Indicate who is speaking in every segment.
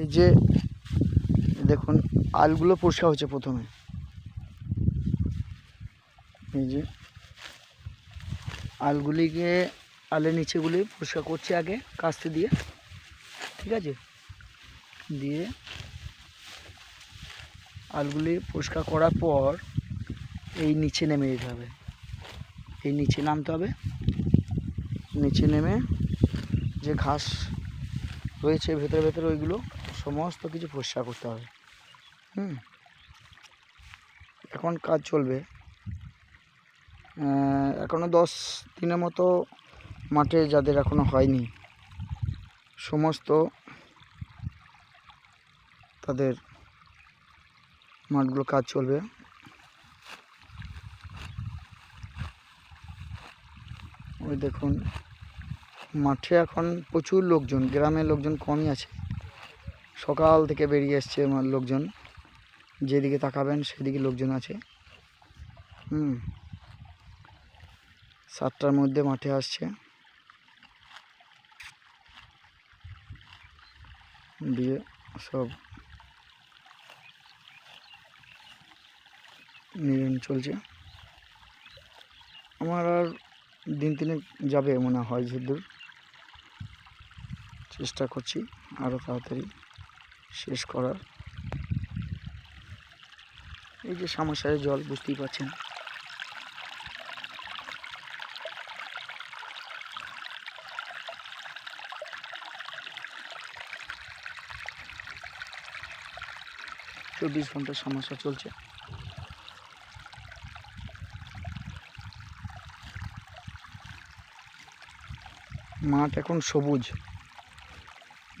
Speaker 1: এই যে, দেখুন, আলগুলো পরিষ্কার হচ্ছে প্রথমে। এই যে, আলগুলিকে, আলের নিচেগুলি পরিষ্কার করছে আগে, কাস্তে দিয়ে। ঠিক আছে? দিয়ে, আলগুলি পরিষ্কার করার পর এই নিচে নেমে যেতে হবে। এই নিচে নামতে হবে। নিচে নেমে যে ঘাস রয়েছে ভেতরে ভেতরে ওইগুলো সমস্ত কিছু পরিষ্কার করতে হবে। হুম? এখন কাজ চলবে। আহ, এখনও দশ দিনের মতো মাঠে যাদের এখনও হয়নি সমস্ত তাদের মাঠগুলো কাজ চলবে। ওই দেখুন মাঠে এখন প্রচুর লোকজন, গ্রামের লোকজন কমই আছে। সকাল থেকে বেরিয়ে এসছে আমার লোকজন। যেদিকে তাকাবেন সেদিকে লোকজন আছে। হুম। সাতটার মধ্যে মাঠে আসছে। দিয়ে সব নির্মাণ চলছে। আমার আর দিন তিনে যাবে মনে হয় যদ্দূর চেষ্টা করছি আরও তাড়াতাড়ি শেষ করার। এই যে সামসারে জল, বুঝতেই পারছেন। চব্বিশ ঘণ্টার সমস্যা চলছে। মাঠ এখন সবুজ।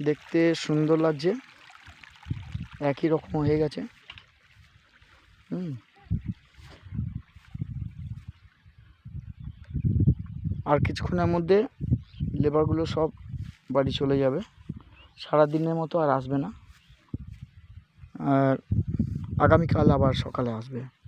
Speaker 1: দেখতে সুন্দর লাগছে। একই রকম হয়ে গেছে। হুম। আর কিছুক্ষণের মধ্যে লেবারগুলো সব বাড়ি চলে যাবে। সারা দিনের মতো আর আসবে না। আর আগামীকাল আবার সকালে আসবে।